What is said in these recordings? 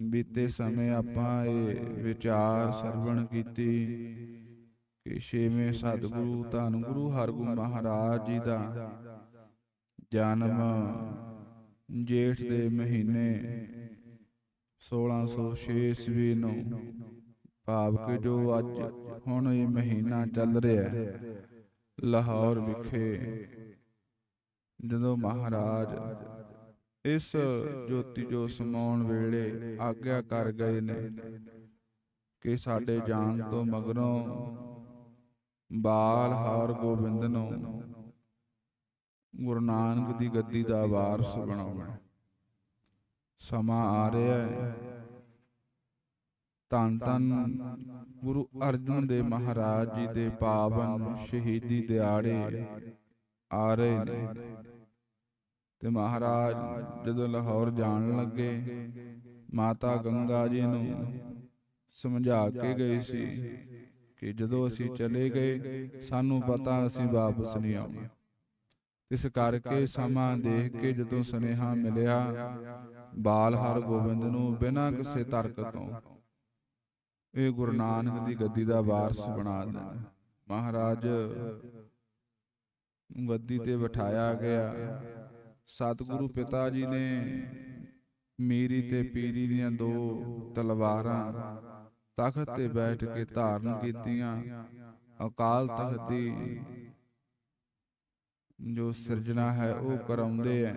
ਬੀਤੇ ਸਮੇਂ ਆਪਾਂ ਇਹ ਵਿਚਾਰ ਸਰਵਣ ਕੀਤੀ ਕਿ ਛੇਵੇਂ ਸਤਿਗੁਰੂ ਧੰਨ ਗੁਰੂ ਹਰਗੋਬਿੰਦ ਮਹਾਰਾਜ ਜੀ ਦਾ ਜਨਮ ਜੇਠ ਦੇ ਮਹੀਨੇ 1606 ਈਸਵੀ ਨੂੰ ਭਾਵ ਕਿ ਜੋ ਅੱਜ ਹੁਣ ਇਹ ਮਹੀਨਾ ਚੱਲ ਰਿਹਾ ਹੈ, ਲਾਹੌਰ ਵਿਖੇ ਜਦੋਂ ਮਹਾਰਾਜ ਇਸ ਜੋਤੀ ਜੋ ਸਮਾਉਣ ਵੇਲੇ ਆਗਿਆ ਕਰ ਗਏ ਨੇ ਕਿ ਸਾਡੇ ਜਾਣ ਤੋਂ ਮਗਰੋਂ ਬਾਲ ਹਾਰ ਗੋਬਿੰਦ ਨੂੰ ਗੁਰੂ ਨਾਨਕ ਦੀ ਗੱਦੀ ਦਾ ਵਾਰਸ ਬਣਾਉਣਾ। ਸਮਾਂ ਆ ਰਿਹਾ ਹੈ। ਧੰਨ ਧੰਨ ਗੁਰੂ ਅਰਜਨ ਦੇਵ ਮਹਾਰਾਜ ਜੀ ਦੇ ਪਾਵਨ ਸ਼ਹੀਦੀ ਦਿਹਾੜੇ ਆ ਰਹੇ ਨੇ। ਤੇ ਮਹਾਰਾਜ ਜਦੋਂ ਲਾਹੌਰ ਜਾਣ ਲੱਗੇ, ਮਾਤਾ ਗੰਗਾ ਜੀ ਨੂੰ ਸਮਝਾ ਕੇ ਗਏ ਸੀ ਕਿ ਜਦੋਂ ਅਸੀਂ ਚਲੇ ਗਏ, ਸਾਨੂੰ ਪਤਾ ਅਸੀਂ ਵਾਪਸ ਨਹੀਂ ਆਉਣਾ। ਇਸ ਕਰਕੇ ਸਮਾਂ ਦੇਖ ਕੇ ਜਦੋਂ ਸੁਨੇਹਾ ਮਿਲਿਆ, ਬਾਲ ਹਰ ਗੋਬਿੰਦ ਨੂੰ ਬਿਨਾਂ ਕਿਸੇ ਤਰਕ ਤੋਂ ਇਹ ਗੁਰੂ ਨਾਨਕ ਦੀ ਗੱਦੀ ਦਾ ਵਾਰਸ ਬਣਾ ਦੇਣਾ। ਮਹਾਰਾਜ ਗੱਦੀ ਤੇ ਬਿਠਾਇਆ ਗਿਆ। ਸਤਿਗੁਰੂ ਪਿਤਾ ਜੀ ਨੇ ਮੀਰੀ ਤੇ ਪੀਰੀ ਦੀਆਂ ਦੋ ਤਲਵਾਰਾਂ ਤਖਤ ਤੇ ਬੈਠ ਕੇ ਧਾਰਨ ਕੀਤੀਆਂ। ਅਕਾਲ ਤਖਤ ਦੀ ਜੋ ਸਿਰਜਣਾ ਹੈ ਉਹ ਕਰਾਉਂਦੇ ਐ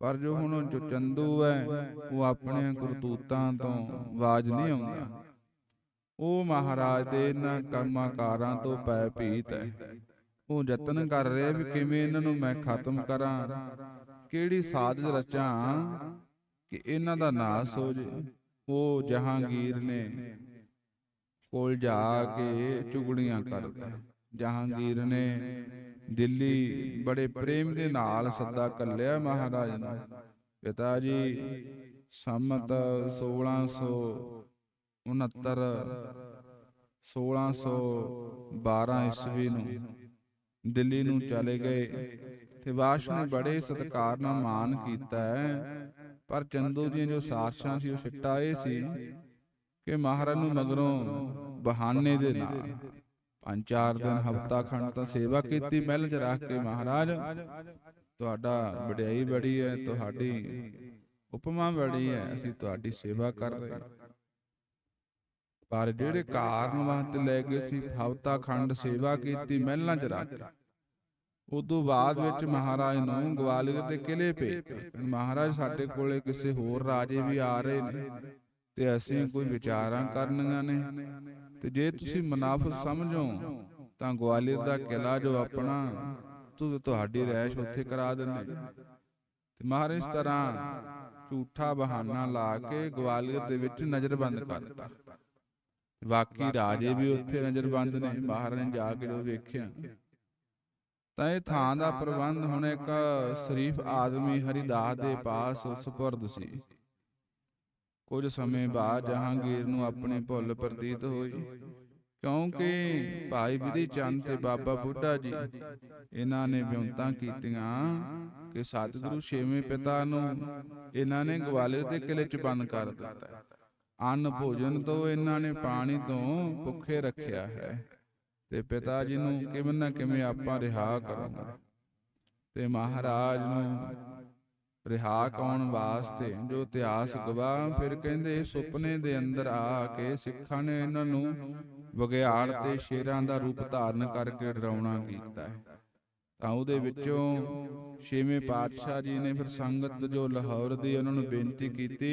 ਪਰ ਜੋ ਹੁਣ ਜੋ ਚੰਦੂ ਹੈ ਉਹ ਆਪਣੇ ਕਰਤੂਤਾਂ ਤੋਂ ਆਵਾਜ਼ ਨਹੀਂ ਆਉਂਦਾ। ਉਹ ਮਹਾਰਾਜ ਦੇ ਇਹਨਾਂ ਕਰਮਾਂ ਕਾਰਾਂ ਤੋਂ ਪੈ ਭੀਤ ਹੈ। ਉਹ ਯਤਨ ਕਰ ਰਿਹਾ ਵੀ ਕਿਵੇਂ ਇਹਨਾਂ ਨੂੰ ਮੈਂ ਖਤਮ ਕਰਾਂ? ਕਿਹੜੀ ਸਾਜ਼ਿਸ਼ ਰਚਾਂ ਕਿ ਇਹਨਾਂ ਦਾ ਨਾਸ ਹੋ ਜੇ? ਉਹ ਜਹਾਂਗੀਰ ਨੇ ਕੋਲ ਜਾ ਕੇ ਚੁਗਲੀਆਂ ਕਰਦਾ। ਜਹਾਂਗੀਰ ਨੇ ਦਿੱਲੀ ਬੜੇ ਪ੍ਰੇਮ ਦੇ ਨਾਲ ਸੱਦਾ ਕੱਲਿਆ ਮਹਾਰਾਜ ਨੂੰ। ਪਿਤਾ ਜੀ ਸੰਮਤ 1669 1612 ਈਸਵੀ ਨੂੰ। ਦਿੱਲੀ ਨੂੰ ਚਲੇ ਗਏ। ਤੇ ਵਾਸ਼ ਨੇ ਬੜੇ ਸਤਿਕਾਰ ਨਾਲ ਮਾਨ ਕੀਤਾ ਹੈ। ਪਰ ਚੰਦੂ ਦੀਆਂ ਜੋ ਸਾਰਸ਼ਾਂ ਸੀ ਉਹ ਸਿੱਟਾ ਇਹ ਸੀ ਕਿ ਮਹਾਰਾਜ ਨੂੰ ਮਗਰੋਂ ਬਹਾਨੇ ਦੇ ਨਾਲ ਪੰਜ ਚਾਰ ਦਿਨ ਹਫਤਾ ਖੰਡ ਤਾਂ ਸੇਵਾ ਕੀਤੀ ਮਹਿਲ 'ਚ ਰੱਖ ਕੇ ਮਹਾਰਾਜ। ਤੁਹਾਡਾ ਵਡਿਆਈ ਬੜੀ ਹੈ ਤੁਹਾਡੀ ਉਪਮਾ ਬੜੀ ਹੈ ਅਸੀਂ ਤੁਹਾਡੀ ਸੇਵਾ ਕਰ ਰਹੇ ਹਾਂ। ਪਰ ਜਿਹੜੇ ਕਾਰਨ ਵਾਸਤੇ ਲੈ ਗਏ ਸੀ ਹਫਤਾ ਖੰਡ ਸੇਵਾ ਕੀਤੀ ਮਹਿਲਾਂ 'ਚ ਰੱਖ ਉਦੋਂ ਬਾਅਦ ਵਿੱਚ ਮਹਾਰਾਜ ਨੂੰ ਗਵਾਲੀਅਰ ਦੇ ਕਿਲੇ ਭੇਜਿਆ ਮਹਾਰਾਜ ਸਾਡੇ ਕੋਲੇ ਕਿਸੇ ਹੋਰ ਰਾਜੇ ਵੀ ਆ ਰਹੇ ਨੇ ਤੇ ਅਸੀਂ ਕੋਈ ਵਿਚਾਰਾਂ ਕਰਨੀਆਂ ਨੇ। ਤੇ ਜੇ ਤੁਸੀਂ ਮੁਨਾਫਤ ਸਮਝੋ ਤਾਂ ਗਵਾਲੀਅਰ ਦਾ ਕਿਲਾ ਜੋ ਆਪਣਾ ਤੁਸੀਂ ਤੁਹਾਡੀ ਰਹਿਸ਼ ਉੱਥੇ ਕਰਾ ਦਿੰਦੇ। ਤੇ ਮਹਾਰਾਜ ਤਰ੍ਹਾਂ ਝੂਠਾ ਬਹਾਨਾ ਲਾ ਕੇ ਗਵਾਲੀਅਰ ਦੇ ਵਿੱਚ ਨਜ਼ਰਬੰਦ ਕਰ ਬਾਕੀ ਰਾਜੇ ਵੀ ਉੱਥੇ ਨਜ਼ਰਬੰਦ ਨੇ ਬਾਹਰ ਨੇ ਜਾ ਕੇ ਜੋ ਵੇਖਿਆ। ਤਾਂ ਇਹ ਥਾਂ ਦਾ ਪ੍ਰਬੰਧ ਹੁਣ ਇੱਕ ਸ਼ਰੀਫ ਆਦਮੀ ਹਰੀਦਾਸ ਦੇ ਪਾਸ ਸਪੁਰਦ ਸੀ। ਕੁਝ ਸਮੇਂ ਬਾਅਦ ਜਹਾਂਗੀਰ ਨੂੰ ਆਪਣੀ ਭੁੱਲ ਪ੍ਰਤੀਤ ਹੋਈ। ਕਿਉਂਕਿ ਭਾਈ ਵਿਧੀ ਚੰਦ ਤੇ ਬਾਬਾ ਬੁੱਢਾ ਜੀ ਇਹਨਾਂ ਨੇ ਵਿਉਂਤਾਂ ਕੀਤੀਆਂ ਕਿ ਸਤਿਗੁਰੂ ਛੇਵੇਂ ਪਿਤਾ ਨੂੰ ਇਹਨਾਂ ਨੇ ਗਵਾਲੀਅਰ ਦੇ ਕਿਲੇ 'ਚ ਬੰਦ ਕਰ ਦਿੱਤਾ ਅੰਨ ਭੋਜਨ ਤੋਂ ਇਹਨਾਂ ਨੇ ਪਾਣੀ ਤੋਂ ਭੁੱਖੇ ਰੱਖਿਆ ਹੈ। ਤੇ ਪਿਤਾ ਜੀ ਨੂੰ ਕਿਵੇਂ ਨਾ ਕਿਵੇਂ ਆਪਾਂ ਰਿਹਾ ਕਰਾਂਗੇ। ਤੇ ਮਹਾਰਾਜ ਨੂੰ ਰਿਹਾ ਕਰਾਉਣ ਵਾਸਤੇ ਜੋ ਇਤਿਹਾਸ ਗਵਾਹ ਫਿਰ ਕਹਿੰਦੇ ਸੁਪਨੇ ਦੇ ਅੰਦਰ ਆ ਕੇ ਸਿੱਖਾਂ ਨੇ ਇਹਨਾਂ ਨੂੰ ਬਗਿਆੜ ਤੇ ਸ਼ੇਰਾਂ ਦਾ ਰੂਪ ਧਾਰਨ ਕਰਕੇ ਡਰਾਉਣਾ ਕੀਤਾ ਹੈ। ਤਾਂ ਉਹਦੇ ਵਿੱਚੋਂ? ਛੇਵੇਂ ਪਾਤਸ਼ਾਹ ਜੀ ਨੇ ਫਿਰ ਸੰਗਤ ਜੋ ਲਾਹੌਰ ਦੀ ਉਹਨਾਂ ਨੂੰ ਬੇਨਤੀ ਕੀਤੀ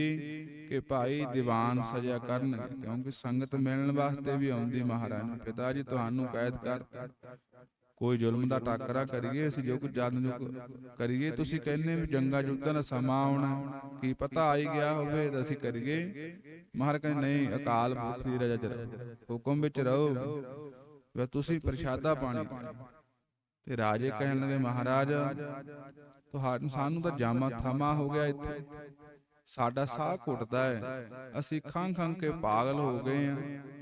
ਕਿ ਭਾਈ ਦੀਵਾਨ ਸਜਾ ਕਰਨ ਕਿਉਂਕਿ ਸੰਗਤ ਮਿਲਣ ਵਾਸਤੇ ਵੀ ਆਉਂਦੀ ਮਹਾਰਾਜ ਨੂੰ। ਪਿਤਾ ਜੀ ਤੁਹਾਨੂੰ ਕੈਦ ਕਰ ਕੋਈ ਜ਼ੁਲਮ ਦਾ ਟਾਕਰਾ ਕਰੀਏ ਅਸੀਂ ਜੋ ਕੁਝ ਜਦ ਜੋ ਕਰੀਏ ਤੁਸੀਂ ਕਹਿੰਦੇ ਵੀ ਜੰਗਾ ਜੁੱਧਾਂ ਦਾ ਸਮਾਂ ਆਉਣਾ ਕੀ ਪਤਾ ਆਈ ਗਿਆ ਹੋਵੇ ਤਾਂ ਅਸੀਂ ਕਰੀਏ। ਮਹਾਰਾਜ ਕਹਿੰਦੇ ਨਹੀਂ ਅਕਾਲ ਪੁਰਖ ਦੀ ਰਜਾ ਚ ਹੁਕਮ ਵਿੱਚ ਰਹੋ ਵੇ ਤੁਸੀਂ ਪ੍ਰਸ਼ਾਦਾ ਪਾਣੀ ਤੇ ਰਾਜੇ ਕਹਿਣ ਲੱਗੇ ਮਹਾਰਾਜ ਤੁਹਾਨੂੰ ਸਾਨੂੰ ਤਾਂ ਜਾਮਾ ਥਮਾ ਹੋ ਗਿਆ ਇੱਥੇ। ਸਾਡਾ ਸਾਹ ਘੁੱਟਦਾ ਹੈ। ਅਸੀਂ ਖੰਘ ਖੰਘ ਕੇ ਪਾਗਲ ਹੋ ਗਏ ਆ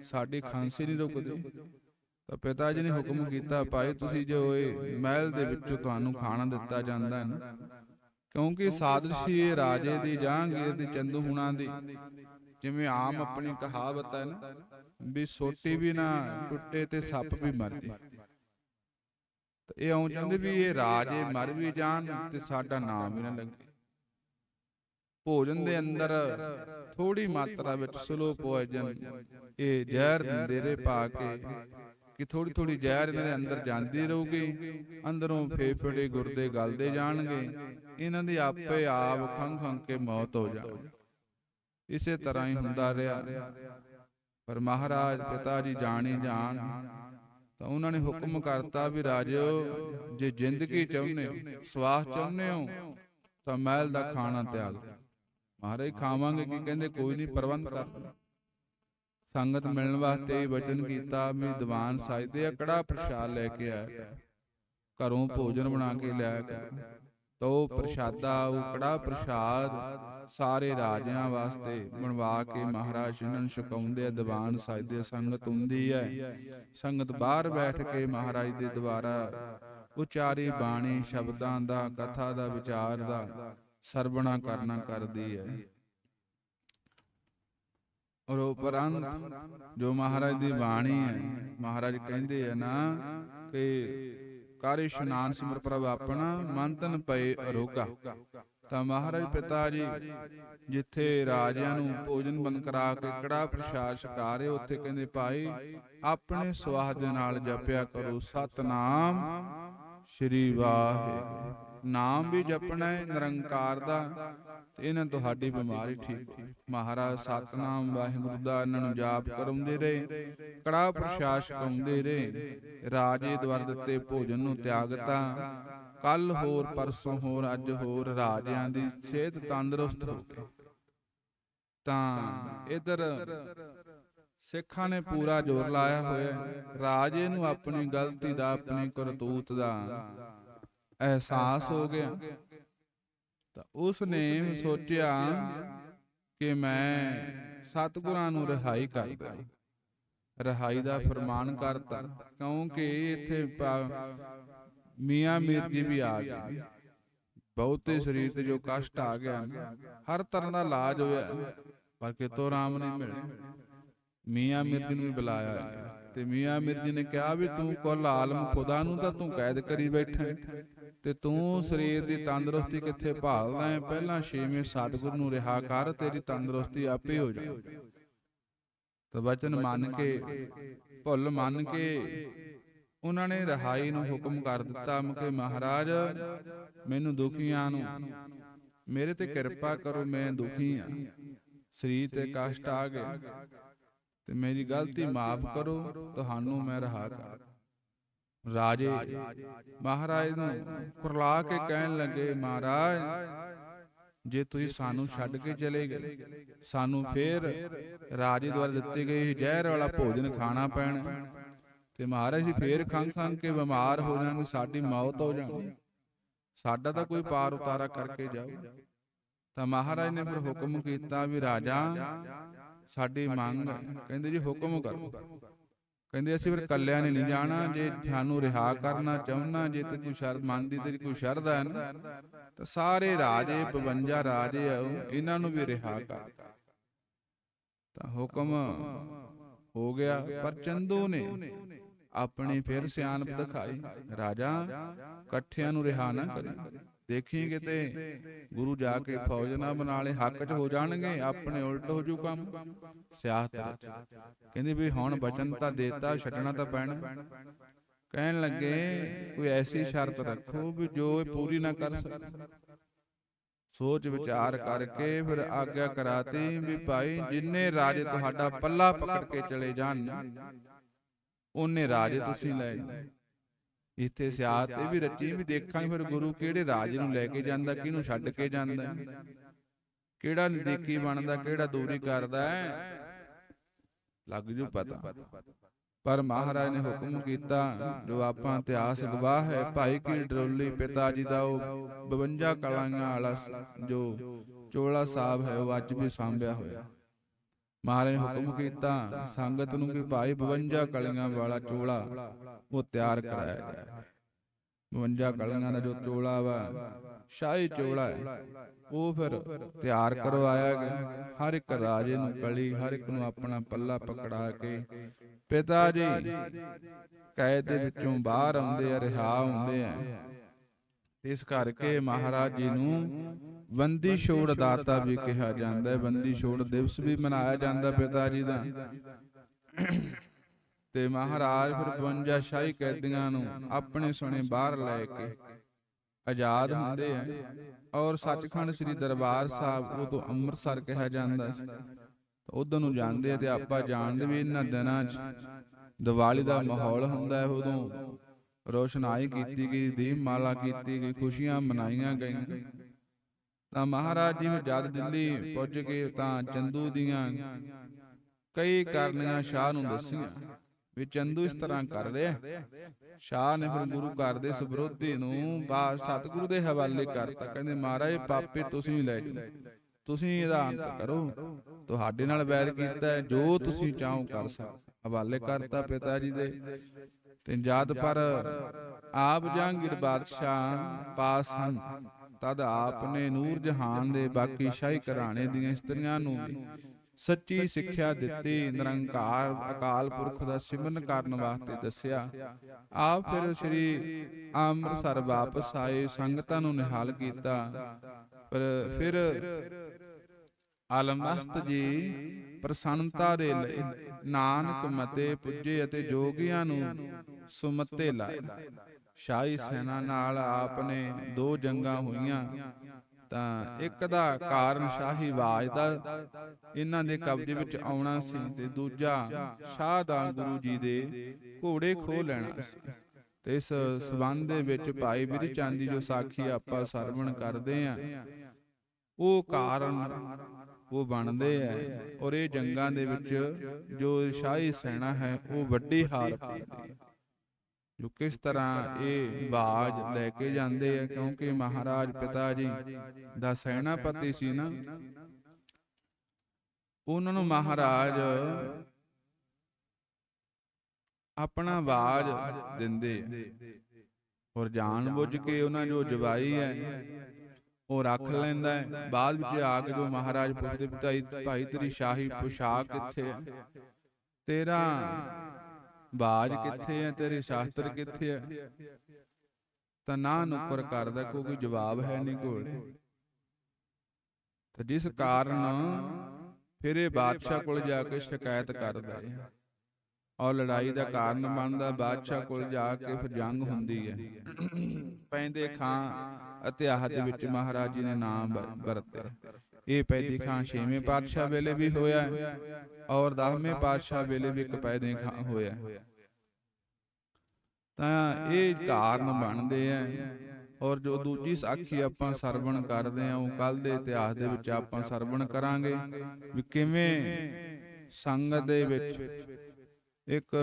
ਸਾਡੀ ਖਾਂਸੀ ਨਹੀਂ ਰੁਕਦੀ। ਤਾਂ ਪਿਤਾ ਜੀ ਨੇ ਹੁਕਮ ਕੀਤਾ ਭਾਈ ਤੁਸੀਂ ਜੋ ਇਹ ਮਹਿਲ ਦੇ ਵਿੱਚੋਂ ਤੁਹਾਨੂੰ ਖਾਣਾ ਦਿੱਤਾ ਜਾਂਦਾ ਹੈ ਨਾ? ਕਿਉਂਕਿ ਸਾਦਸ਼ੀ ਇਹ ਰਾਜੇ ਦੀ ਜਹਾਂਗੀਰ ਦੀ ਚੰਦੂ ਹੁਣਾਂ ਦੀ। ਜਿਵੇਂ ਆਮ ਆਪਣੀ ਕਹਾਵਤ ਹੈ ਨਾ ਵੀ ਸੋਟੀ ਵੀ ਨਾ ਟੁੱਟੇ ਤੇ ਸੱਪ ਵੀ ਮਰ ਜੇ। ਤੇ ਇਹ ਆਉਂ ਚਾਹੁੰਦੇ ਵੀ ਇਹ ਰਾਜੇ ਮਰ ਵੀ ਜਾਣ ਤੇ ਸਾਡਾ ਨਾਮ ਵੀ ਨਾ ਲੱਗੇ। ਭੋਜਨ ਦੇ ਅੰਦਰ ਥੋੜੀ ਮਾਤਰਾ ਵਿੱਚ ਸਲੋ ਪੋਇਜਨ ਇਹ ਜ਼ਹਿਰ ਦਿੰਦੇ ਰੇ ਪਾ ਕੇ ਕਿ ਥੋੜੀ ਥੋੜੀ ਜ਼ਹਿਰ ਇਹਨਾਂ ਦੇ ਅੰਦਰ ਜਾਂਦੀ ਰਹੂਗੀ ਅੰਦਰੋਂ ਫੇਫੜੇ ਗੁਰਦੇ ਗਲਦੇ ਜਾਣਗੇ। ਇਹਨਾਂ ਦੀ ਆਪੇ ਆਪ ਖੰਘ ਖੰਘ ਕੇ ਮੌਤ ਹੋ ਜਾਣੀ ਇਸੇ ਤਰ੍ਹਾਂ ਹੀ ਹੁੰਦਾ ਰਿਹਾ। ਪਰ ਮਹਾਰਾਜ ਪਿਤਾ ਜੀ ਜਾਣੀ ਜਾਣ। ਤਾਂ ਉਹਨਾਂ ਨੇ ਹੁਕਮ ਕਰਤਾ ਵੀ ਰਾਜਿਓ ਜੇ ਜ਼ਿੰਦਗੀ ਚਾਹੁੰਦੇ ਹੋ ਸਵਾਸ ਚਾਹੁੰਦੇ ਹੋ ਤਾਂ ਮਹਿਲ ਦਾ ਖਾਣਾ ਤਿਆਗ ਮਹਾਰਾਜ ਖਾਵਾਂਗੇ ਕੀ ਕਹਿੰਦੇ ਕੋਈ ਨਹੀਂ ਪ੍ਰਬੰਧ ਕਰ ਸੰਗਤ ਮਿਲਣ ਵਾਸਤੇ ਇਹ ਵਚਨ ਕੀਤਾ ਵੀ ਦੀਵਾਨ ਸਾਜਦੇ ਆ ਕੜਾ ਪ੍ਰਸ਼ਾਦ ਲੈ ਕੇ ਆਇਆ ਘਰੋਂ ਭੋਜਨ ਬਣਾ ਕੇ ਕਰ। ਤੋ ਪ੍ਰਸ਼ਾਦਾ ਉਹ ਕੜਾ ਪ੍ਰਸ਼ਾਦ ਸਾਰੇ ਰਾਜਿਆਂ ਵਾਸਤੇ ਬਣਵਾ ਕੇ ਮਹਾਰਾਜ ਇਹਨਾਂ ਨੂੰ ਛਕਾਉਂਦੇ ਆ ਦੀਵਾਨ ਸਾਜਦੇ ਸੰਗਤ ਹੁੰਦੀ ਹੈ। ਸੰਗਤ ਬਾਹਰ ਬੈਠ ਕੇ ਮਹਾਰਾਜ ਦੇ ਦੁਆਰਾ ਉਚਾਰੀ ਬਾਣੀ ਸ਼ਬਦਾਂ ਦਾ ਕਥਾ ਦਾ ਵਿਚਾਰ ਦਾ ਸਰਵਣਾ ਕਰਨਾ ਕਰਦੀ ਹੈ। ਔਰ ਉਪਰੰਤ ਜੋ ਮਹਾਰਾਜ ਦੀ ਬਾਣੀ ਹੈ ਮਹਾਰਾਜ ਕਹਿੰਦੇ ਆ ਨਾ ਕਿ ਕਾਰੇ ਇਸ਼ਨਾਨ ਸਿਮਰ ਪ੍ਰਭ ਆਪਣਾ, ਮਨ ਤਨ ਪਏ ਅਰੋਗਾ। ਤਾਂ ਮਹਾਰਾਜ ਪਿਤਾ ਜੀ, ਜਿੱਥੇ ਰਾਜਿਆਂ ਨੂੰ ਭੋਜਨ ਬੰਦ ਕਰਾ ਕੇ ਕੜਾ ਪ੍ਰਸ਼ਾਦ ਛਕਾਰੇ ਉੱਥੇ ਕਹਿੰਦੇ, ਭਾਈ, ਆਪਣੇ ਸਵਾਹ ਦੇ ਨਾਲ ਜਪਿਆ ਕਰੋ। ਸਤਨਾਮ ਸ਼੍ਰੀ ਵਾਹਿਗੁਰੂ। ਨਾਮ ਵੀ ਜਪਣਾ ਹੈ ਨਿਰੰਕਾਰ ਦਾ ਤੇ ਇਹਨਾਂ ਤੁਹਾਡੀ ਬਿਮਾਰੀ ਠੀਕ ਮਹਾਰਾਜ ਸਤਨਾਮ ਵਾਹਿਗੁਰੂ ਦਾ ਇਹਨਾਂ ਨੂੰ ਜਾਪ ਕਰਾਉਂਦੇ ਰਹੇ ਕੜਾ ਪ੍ਰਸ਼ਾਦ ਛਕਾਉਂਦੇ ਰਹੇ ਰਾਜੇ ਦਵਾਰ ਦਿੱਤੇ ਭੋਜਨ ਨੂੰ ਤਿਆਗਤਾ ਕੱਲ ਹੋਰ ਪਰਸੋਂ ਹੋਰ ਅੱਜ ਹੋਰ ਰਾਜਿਆਂ ਦੀ ਸਿਹਤ ਤੰਦਰੁਸਤ ਹੋ ਗਈ। ਤਾਂ ਇਧਰ ਸਿੱਖਾਂ ਨੇ ਪੂਰਾ ਜ਼ੋਰ ਲਾਇਆ ਹੋਇਆ। ਰਾਜੇ ਨੂੰ ਆਪਣੀ ਗਲਤੀ ਦਾ ਆਪਣੀ ਕਰਤੂਤ ਦਾ। ਅਹਿਸਾਸ ਹੋ ਗਿਆ। ਤਾਂ ਉਸ ਨੇ ਸੋਚਿਆ ਕਿ ਮੈਂ ਸਤਿਗੁਰਾਂ ਨੂੰ ਰਿਹਾਈ ਕਰਦਾ ਰਿਹਾਈ ਦਾ ਫਰਮਾਨ ਕਰਤਾ। ਕਿਉਂਕਿ ਇੱਥੇ ਮੀਆਂ ਮੀਰ ਜੀ ਵੀ ਆ ਗਏ। ਬਹੁਤੇ ਸਰੀਰ ਤੇ ਜੋ ਕਸ਼ਟ ਆ ਗਿਆ ਹਰ ਤਰ੍ਹਾਂ ਦਾ ਇਲਾਜ ਹੋਇਆ। ਪਰ ਕਿਤੋਂ ਆਰਾਮ ਨਹੀਂ ਮਿਲਿਆ। ਮੀਆਂ ਮੀਰ ਜੀ ਨੂੰ ਵੀ ਬੁਲਾਇਆ। ਤੇ ਮੀਆਂ ਮੀਰ ਜੀ ਨੇ ਕਿਹਾ ਵੀ ਤੂੰ ਕੁੱਲ ਆਲਮ ਖੁਦਾ ਨੂੰ ਤਾਂ ਤੂੰ ਕੈਦ ਕਰੀ ਬੈਠਾ ਤੇ ਤੂੰ ਸਰੀਰ ਦੀ ਤੰਦਰੁਸਤੀ ਕਿੱਥੇ ਭਾਲਦਾ ਹੈ ਪਹਿਲਾਂ ਛੇਵੇਂ ਸਤਿਗੁਰ ਨੂੰ ਰਿਹਾ ਕਰ ਤੇਰੀ ਤੰਦਰੁਸਤੀ ਆਪੇ ਹੋ ਜਾਊ ਤਾਂ ਵਚਨ ਮੰਨ ਕੇ ਭੁੱਲ ਮੰਨ ਕੇ ਉਹਨਾਂ ਨੇ ਰਹਾਈ ਨੂੰ ਹੁਕਮ ਕਰ ਦਿੱਤਾ। ਕਿ ਮਹਾਰਾਜ ਮੈਨੂੰ ਦੁਖੀਆਂ ਨੂੰ ਮੇਰੇ ਤੇ ਕਿਰਪਾ ਕਰੋ ਮੈਂ ਦੁਖੀ ਹਾਂ ਸਰੀਰ ਤੇ ਕਸ਼ਟ ਆ ਗਏ। ਤੇ ਮੇਰੀ ਗਲਤੀ ਮਾਫ ਕਰੋ ਤੁਹਾਨੂੰ ਮੈਂ ਰਹਾ ਕਰ। ਰਾਜੇ ਮਹਾਰਾਜ ਨੂੰ ਕੁਰਲਾ ਕੇ ਕਹਿਣ ਲੱਗੇ ਮਹਾਰਾਜ ਜੇ ਤੁਸੀਂ ਸਾਨੂੰ ਛੱਡ ਕੇ ਚਲੇ ਗਏ ਸਾਨੂੰ ਫੇਰ ਰਾਜੇ ਦੁਆਰਾ ਦਿੱਤੇ ਗਏ ਜ਼ਹਿਰ ਵਾਲਾ ਭੋਜਨ ਖਾਣਾ ਪੈਣਾ। ਤੇ ਮਹਾਰਾਜ ਜੀ ਫੇਰ ਖੰਘ ਖੰਘ ਕੇ ਬਿਮਾਰ ਹੋ ਜਾਣਗੇ ਸਾਡੀ ਮੌਤ ਹੋ ਜਾਣੀ। ਸਾਡਾ ਤਾਂ ਕੋਈ ਪਾਰ ਉਤਾਰਾ ਕਰਕੇ ਜਾਓ। ਤਾਂ ਮਹਾਰਾਜ ਨੇ ਫਿਰ ਹੁਕਮ ਕੀਤਾ ਵੀ ਰਾਜਾ ਸਾਡੀ ਮੰਗ ਕਹਿੰਦੇ ਜੀ ਹੁਕਮ ਕਰੋ। ਕਹਿੰਦੇ ਅਸੀਂ ਫਿਰ ਕੱਲਿਆਂ ਨੇ ਨਹੀਂ ਜਾਣਾ ਜੇ ਸਾਨੂੰ ਰਿਹਾ ਕਰਨਾ ਚਾਹੁੰਨਾ ਜੇ ਤੇ ਕੋਈ ਸ਼ਰਤ ਮੰਨਦੀ ਤੇਰੀ ਕੋਈ ਸ਼ਰਤ ਹੈ ਨਾ ਤਾਂ ਸਾਰੇ ਰਾਜੇ 52 ਰਾਜੇ ਆ ਇਹਨਾਂ ਨੂੰ ਵੀ ਰਿਹਾ ਕਰ। ਤਾਂ ਹੁਕਮ ਹੋ ਗਿਆ ਪਰ ਚੰਦੂ ਨੇ ਆਪਣੀ ਫਿਰ ਸਿਆਣਪ ਦਿਖਾਈ ਰਾਜਾ ਇਕੱਠਿਆਂ ਨੂੰ ਰਿਹਾ ਨਾ ਕਰੀ। ਦੇਖੀ ਕਿਤੇ ਗੁਰੂ ਜਾ ਕੇ ਫੌਜ ਨਾ ਬਣਾ ਲੇ ਹੱਕ 'ਚ ਹੋ ਜਾਣਗੇ, ਆਪਣੇ ਉਲਟ ਹੋ ਜੂ ਕੰਮ। ਸਿਆਸਤ ਵਿੱਚ। ਕਹਿੰਦੇ ਵੀ ਹੁਣ ਬਚਨ ਤਾਂ ਦੇਤਾ, ਛੱਡਣਾ ਤਾਂ ਪੈਣਾ। ਕਹਿਣ ਲੱਗੇ, ਕੋਈ ਐਸੀ ਸ਼ਰਤ ਰੱਖੋ ਵੀ ਜੋ ਇਹ ਪੂਰੀ ਨਾ ਕਰ ਸਕੇ। ਸੋਚ ਵਿਚਾਰ ਕਰਕੇ ਫਿਰ ਆਗਿਆ ਕਰਾਤੀ ਵੀ ਭਾਈ, ਜਿੰਨੇ ਰਾਜੇ ਤੁਹਾਡਾ ਪੱਲਾ ਪਕੜ ਕੇ ਚਲੇ ਜਾਣ, ਉਹਨੇ ਰਾਜੇ ਤੁਸੀਂ ਲੈ ਜਾਓ। ਇੱਥੇ ਸਿਆਤ ਇਹ ਵੀ ਰਚੀ ਵੀ ਦੇਖਾਂਗੇ ਫਿਰ ਗੁਰੂ ਕਿਹੜੇ ਰਾਜ ਨੂੰ ਲੈ ਕੇ ਜਾਂਦਾ ਕਿਹਨੂੰ ਛੱਡ ਕੇ ਜਾਂਦਾ। ਕਿਹੜਾ ਨਜ਼ਦੀਕੀ ਬਣਦਾ ਕਿਹੜਾ ਦੂਰੀ ਕਰਦਾ ਹੈ? ਲੱਗ ਜੂ ਪਤਾ। ਪਰ ਮਹਾਰਾਜ ਨੇ ਹੁਕਮ ਕੀਤਾ ਜੋ ਆਪਾਂ ਇਤਿਹਾਸ ਗਵਾਹ ਹੈ ਭਾਈ ਕੀ ਡਰੋਲੀ ਪਿਤਾ ਜੀ ਦਾ ਉਹ 52 ਕਲਾਂਆਂ ਵਾਲਾ ਜੋ ਚੋਲਾ ਸਾਹਿਬ ਹੈ ਉਹ ਅੱਜ ਵੀ ਸਾਂਭਿਆ ਹੋਇਆ। ਮਹਾਰਾਜ ਨੇ ਹੁਕਮ ਕੀਤਾ ਸੰਗਤ ਨੂੰ ਕਿ ਭਾਈ 52 ਕਲੀਆਂ ਵਾਲਾ ਚੋਲਾ ਉਹ ਤਿਆਰ ਕਰਾਇਆ ਗਿਆ। 52 ਕਲੀਆਂ ਦਾ ਜੋ ਚੋਲਾ ਵਾ ਸ਼ਾਹੀ ਚੋਲਾ ਹੈ। ਉਹ ਫਿਰ ਤਿਆਰ ਕਰਵਾਇਆ ਗਿਆ। ਹਰ ਇੱਕ ਰਾਜੇ ਨੂੰ ਕਲੀ ਹਰ ਇੱਕ ਨੂੰ ਆਪਣਾ ਪੱਲਾ ਪਕੜਾ ਕੇ ਪਿਤਾ ਜੀ ਕੈਦ ਦੇ ਵਿੱਚੋਂ ਬਾਹਰ ਆਉਂਦੇ ਆ ਰਿਹਾ ਹੁੰਦੇ ਆ। ਇਸ ਕਰਕੇ ਮਹਾਰਾਜ ਜੀ ਨੂੰ ਬੰਦੀ ਛੋੜ ਦਾਤਾ ਵੀ ਕਿਹਾ ਜਾਂਦਾ ਹੈ। ਬੰਦੀ ਛੋੜ ਦਿਵਸ ਵੀ ਮਨਾਇਆ ਜਾਂਦਾ ਪਿਤਾ ਜੀ ਦਾ। ਤੇ ਮਹਾਰਾਜ ਫਿਰ 52 ਸ਼ਾਹੀ ਕੈਦੀਆਂ ਨੂੰ ਆਪਣੇ ਸੁਣੇ ਬਾਹਰ ਲੈ ਕੇ ਆਜ਼ਾਦ ਹੁੰਦੇ ਆ। ਔਰ ਸੱਚਖੰਡ ਸ੍ਰੀ ਦਰਬਾਰ ਸਾਹਿਬ ਉਦੋਂ ਅੰਮ੍ਰਿਤਸਰ ਕਿਹਾ ਜਾਂਦਾ ਸੀ। ਉਦੋਂ ਨੂੰ ਜਾਂਦੇ ਆ ਤੇ ਆਪਾਂ ਜਾਣਦੇ ਵੀ ਇਹਨਾਂ ਦਿਨਾਂ 'ਚ। ਦੀਵਾਲੀ ਦਾ ਮਾਹੌਲ ਹੁੰਦਾ ਹੈ ਉਦੋਂ। ਰੋਸ਼ਨਾਈ ਕੀਤੀ ਗਈ ਦੀਪਮਾਲਾ ਕੀਤੀ ਗਈ ਖੁਸ਼ੀਆਂ ਮਨਾਈਆਂ ਗਈਆਂ। ਤਾਂ ਮਹਾਰਾਜ ਜੀ ਜਦ ਦਿੱਲੀ ਪੁੱਜ ਕੇ ਤਾਂ ਚੰਦੂ ਦੀਆਂ ਕਈ ਕਰਨੀਆਂ ਸ਼ਾਹ ਨੂੰ ਦੱਸੀਆਂ ਵੀ ਚੰਦੂ ਇਸ ਤਰ੍ਹਾਂ ਕਰ ਰਿਹਾ। ਸ਼ਾਹ ਨੇ ਫਿਰ ਗੁਰੂ ਘਰ ਦੇ ਸਬਰੋਧੀ ਨੂੰ ਬਾ ਸਤਿਗੁਰੂ ਦੇ ਹਵਾਲੇ ਕਰਤਾ ਕਹਿੰਦੇ ਮਹਾਰਾਜ ਪਾਪੇ ਤੁਸੀਂ ਲੈ ਜਾਓ। ਤੁਸੀਂ ਇਹਦਾ ਅੰਤ ਕਰੋ। ਤੁਹਾਡੇ ਨਾਲ ਵੈਰ ਕੀਤਾ ਜੋ ਤੁਸੀਂ ਚਾਹੋ ਕਰ ਸਕੋ। ਹਵਾਲੇ ਕਰਤਾ ਪਿਤਾ ਜੀ ਦੇ। ਤੇ ਜਦ ਪਰ ਆਪ ਜਹਾਂਗੀਰ ਬਾਦਸ਼ਾਹ ਪਾਸ ਹਨ, ਤਦ ਆਪ ਨੇ ਨੂਰ ਜਹਾਨ ਦੇ ਬਾਕੀ ਸ਼ਾਹੀ ਘਰਾਣੇ ਦੀਆਂ ਇਸਤਰੀਆਂ ਨੂੰ ਵੀ ਸੱਚੀ ਸਿੱਖਿਆ ਦਿੱਤੀ। ਨਿਰੰਕਾਰ ਅਕਾਲ ਪੁਰਖ ਦਾ ਸਿਮਰਨ ਕਰਨ ਵਾਸਤੇ ਦੱਸਿਆ। ਆਪ ਫਿਰ ਸ੍ਰੀ ਅੰਮ੍ਰਿਤਸਰ ਵਾਪਸ ਆਏ, ਸੰਗਤਾਂ ਨੂੰ ਨਿਹਾਲ ਕੀਤਾ। ਪਰ ਫਿਰ ਆਲਮਸਤ ਜੀ ਪ੍ਰਸੰਨਤਾ ਦੇ ਲਈ ਨਾਨਕ ਮਤੇ ਪੁੱਜੇ ਅਤੇ ਜੋਗੀਆਂ ਨੂੰ ਸੁਮਤੇ ਲਾਏ। ਸ਼ਾਹੀ ਸੈਨਾ ਨਾਲ ਆਪ ਨੇ ਦੋ ਜੰਗਾਂ ਹੋਈਆਂ। ਤਾਂ ਇੱਕ ਦਾ ਕਾਰਨ ਸ਼ਾਹੀ ਬਾਜ ਦਾ ਇਹਨਾਂ ਦੇ ਕਬਜ਼ੇ ਵਿੱਚ ਆਉਣਾ ਸੀ ਤੇ ਦੂਜਾ ਸ਼ਾਹ ਦਾ ਗੁਰੂ ਜੀ ਦੇ ਘੋੜੇ ਖੋਹ ਲੈਣਾ ਸੀ। ਤੇ ਇਸ ਸਬੰਧ ਦੇ ਵਿੱਚ ਭਾਈ ਬਿਰੀ ਚੰਦ ਜੋ ਸਾਖੀ ਆਪਾਂ ਸਰਵਣ ਕਰਦੇ ਆ ਉਹ ਕਾਰਨ ਉਹ ਬਣਦੇ ਆ ਔਰ ਇਹ ਜੰਗਾਂ ਦੇ ਵਿੱਚ ਜੋ ਸ਼ਾਹੀ ਸੈਨਾ ਹੈ, ਉਹ ਵੱਡੀ ਹਾਰ ਪਾਉਂਦੀ ਹੈ। ਜੋ ਕਿਸ ਤਰ੍ਹਾਂ ਇਹ ਬਾਜ ਲੈ ਕੇ ਜਾਂਦੇ ਆ, ਕਿਉਂਕਿ ਮਹਾਰਾਜ ਪਿਤਾ ਜੀ ਦਾ ਸੈਨਾਪਤੀ ਸੀ ਨਾ, ਉਹਨਾਂ ਨੂੰ ਮਹਾਰਾਜ ਆਪਣਾ ਬਾਜ ਦਿੰਦੇ ਔਰ ਜਾਣ ਬੁੱਝ ਕੇ ਉਹਨਾਂ ਜੋ ਜਵਾਈ ਹੈ ਉਹ ਰੱਖ ਲੈਂਦਾ ਹੈ। ਬਾਅਦ ਵਿੱਚ ਆ ਕੇ ਜੋ ਮਹਾਰਾਜ ਪੁੱਛਦੇ ਭਾਈ ਭਾਈ ਤੇਰੀ ਸ਼ਾਹੀ ਪੁਸ਼ਾਕ ਕਿੱਥੇ ਹੈ ਤੇਰਾ ਬਾਜ ਕਿੱਥੇ ਹੈ ਤੇਰੇ ਸ਼ਾਸਤਰ ਕਿੱਥੇ ਹੈ ਤਾਂ ਨਾ ਨੁਕਰ ਕਰਦਾ ਕੋਈ ਜਵਾਬ ਹੈ ਨਹੀਂ ਕੋਲ। ਤੇ ਜਿਸ ਕਾਰਨ ਫਿਰ ਇਹ ਬਾਦਸ਼ਾਹ ਕੋਲ ਜਾ ਕੇ ਸ਼ਿਕਾਇਤ ਕਰਦਾ ਹੈ। ਔਰ ਲੜਾਈ ਦਾ ਕਾਰਨ ਬਣਦਾ ਬਾਦਸ਼ਾਹ ਕੋਲ ਜਾ ਕੇ ਫਿਰ ਜੰਗ ਹੁੰਦੀ ਹੈ। ਪੈਂਦੇ ਖਾਂ ਇਤਿਹਾਸ ਦੇ ਵਿੱਚ ਮਹਾਰਾਜ ਜੀ ਨੇ ਨਾਮ ਵਰਤਿਆ ਇਹ ਪੈਦੀ ਖਾਂ ਛੇਵੇਂ ਪਾਤਸ਼ਾਹ ਵੇਲੇ ਵੀ ਹੋਇਆ ਔਰ 10ਵੇਂ ਪਾਤਸ਼ਾਹ ਵੇਲੇ ਵੀ ਇੱਕ ਪੈਦੇ ਖਾਂ ਹੋਇਆ ਤਾਂ ਇਹ ਕਾਰਨ ਬਣਦੇ ਆ ਔਰ ਜੋ ਦੂਜੀ ਸਾਖੀ ਆਪਾਂ ਸਰਵਣ ਕਰਦੇ ਆ ਉਹ ਕੱਲ ਦੇ ਇਤਿਹਾਸ ਦੇ ਵਿੱਚ ਆਪਾਂ ਸਰਵਣ ਕਰਾਂਗੇ ਵੀ ਕਿਵੇਂ ਸੰਗਤ ਦੇ ਵਿੱਚ ਇੱਕ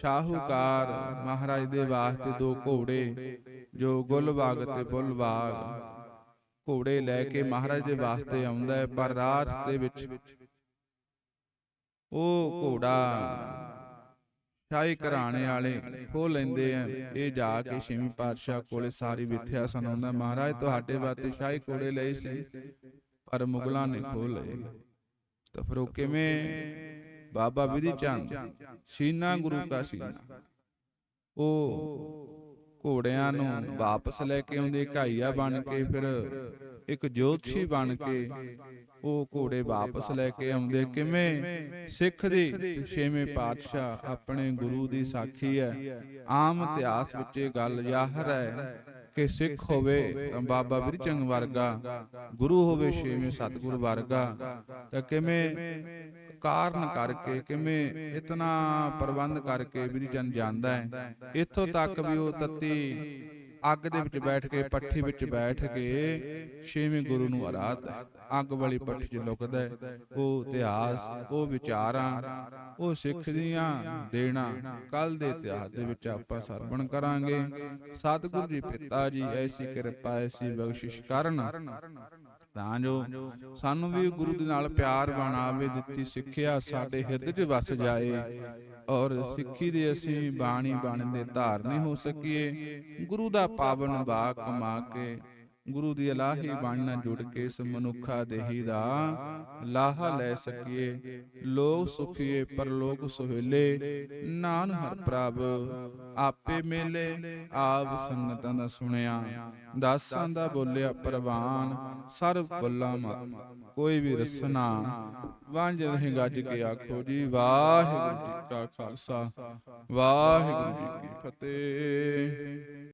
ਸ਼ਾਹੂਕਾਰ ਮਹਾਰਾਜ ਦੇ ਵਾਸਤੇ ਦੋ ਘੋੜੇ, ਜੋ ਗੁੱਲਬਾਗ ਤੇ ਬੁੱਲਬਾਗ ਘੋੜੇ ਲੈ ਕੇ ਮਹਾਰਾਜ ਦੇ ਵਾਸਤੇ ਆਉਂਦਾ ਹੈ, ਪਰ ਰਾਤ ਦੇ ਵਿੱਚ ਉਹ ਘੋੜਾ ਸ਼ਾਹੀ ਘਰਾਣੇ ਵਾਲੇ ਖੋ ਲੈਂਦੇ ਆ, ਇਹ ਜਾ ਕੇ ਛੇਵੇਂ ਪਾਤਸ਼ਾਹ ਕੋਲੇ ਸਾਰੀ ਵਿਥਿਆ ਸੁਣਾਉਂਦਾ ਮਹਾਰਾਜ, ਤੁਹਾਡੇ ਵਾਸਤੇ ਸ਼ਾਹੀ ਘੋੜੇ ਲਏ ਸੀ, ਪਰ ਮੁਗਲਾਂ ਨੇ ਖੋ ਲਏ। ਤਾਂ ਫਿਰ ਉਹ ਕਿਵੇਂ ਬਾਬਾ ਵਿਧੀ ਚੰਦ ਸੀਨਾ ਗੁਰੂ ਕਾ ਸੀਨਾ। ਉਹ ਘੋੜਿਆਂ ਨੂੰ ਵਾਪਸ ਲੈ ਕੇ ਆਉਂਦੇ ਘਾਈਆ ਬਣ ਕੇ ਫਿਰ ਇੱਕ ਜੋਤਸ਼ੀ ਬਣ ਕੇ ਉਹ ਘੋੜੇ ਵਾਪਸ ਲੈ ਕੇ ਆਉਂਦੇ। ਕਿਵੇਂ? ਸਿੱਖ ਦੀ ਛੇਵੇਂ ਪਾਤਸ਼ਾਹ ਆਪਣੇ ਗੁਰੂ ਦੀ ਸਾਖੀ ਹੈ। ਆਮ ਇਤਿਹਾਸ ਵਿੱਚ ਇਹ ਗੱਲ ਜ਼ਾਹਰ ਹੈ। ਕਿ ਸਿੱਖ ਹੋਵੇ ਤਾਂ ਬਾਬਾ ਵਿਰਚੰਗ ਵਰਗਾ, ਗੁਰੂ ਹੋਵੇ ਛੇਵੇਂ ਸਤਿਗੁਰ ਵਰਗਾ, ਤਾਂ ਕਿਵੇਂ ਕਾਰਨ ਕਰਕੇ, ਕਿਵੇਂ ਇਤਨਾ ਪ੍ਰਬੰਧ ਕਰਕੇ ਵਿਰਚੰਦ ਜਾਂਦਾ ਹੈ। ਇੱਥੋਂ ਤੱਕ ਵੀ ਉਹ ਤੱਤੀ ਅੱਗ ਦੇ ਵਿੱਚ ਬੈਠ ਕੇ, ਪੱਠੀ ਵਿੱਚ ਬੈਠ ਕੇ ਛੇਵੇਂ ਗੁਰੂ ਨੂੰ ਆਰਾਧਦਾ ਅੱਗ ਵਾਲੀ ਪੱਠੀ 'ਚ ਲੁਕਦਾ ਉਹ ਇਤਿਹਾਸ, ਉਹ ਵਿਚਾਰਾਂ, ਉਹ ਸਿੱਖ ਦੀਆਂ ਦੇਣਾ ਕੱਲ ਦੇ ਇਤਿਹਾਸ ਦੇ ਵਿੱਚ ਆਪਾਂ ਸਰਵਣ ਕਰਾਂਗੇ। ਸਤਿਗੁਰੂ ਜੀ ਪਿਤਾ ਜੀ, ਐਸੀ ਕਿਰਪਾ, ਐਸੀ ਬਖਸ਼ਿਸ਼ ਕਰਨ। ਤਾਂ ਜੋ ਸਾਨੂੰ ਵੀ ਗੁਰੂ ਦੇ ਨਾਲ ਪਿਆਰ ਬਣਾਵੇ ਦਿੱਤੀ ਸਿੱਖਿਆ ਸਾਡੇ ਹਿਰਦੇ 'ਚ ਵਸ ਜਾਏ। ਔਰ ਸਿੱਖੀ ਦੇ ਅਸੀਂ ਬਾਣੀ ਬਾਣੀ ਦੇ ਧਾਰਨੇ ਹੋ ਸਕੀਏ। ਗੁਰੂ ਦਾ ਪਾਵਨ ਬਾਗ ਕਮਾ ਕੇ ਗੁਰੂ ਦੀ ਇਲਾਹੀ ਬਾਣੀ ਨਾਲ ਜੁੜ ਕੇ ਇਸ ਮਨੁੱਖਾ ਦੇਹੀ ਦਾ ਲਾਹਾ ਲੈ ਸਕੀਏ। ਲੋਕ ਸੁਖੀਏ, ਪਰਲੋਕ ਸੁਹੇਲੇ ਨਾਨ ਹਰ ਪ੍ਰਭ, ਆਪੇ ਮੇਲੇ, ਆਪ ਸੰਗਤਾਂ ਦਾ ਸੁਣਿਆ। ਦਾਸਾਂ ਦਾ ਬੋਲਿਆ ਪ੍ਰਵਾਨ ਸਰਬ ਬੱਲਾ ਮਤ, ਕੋਈ ਵੀ ਰਸਨਾ। ਵਾਂਝ ਰਹੇ ਗੱਜ ਕੇ ਆਖੋ ਜੀ, ਵਾਹਿਗੁਰੂ ਜੀ ਕਾ ਖਾਲਸਾ, ਵਾਹਿਗੁਰੂ ਜੀ ਕੀ ਫਤਿਹ।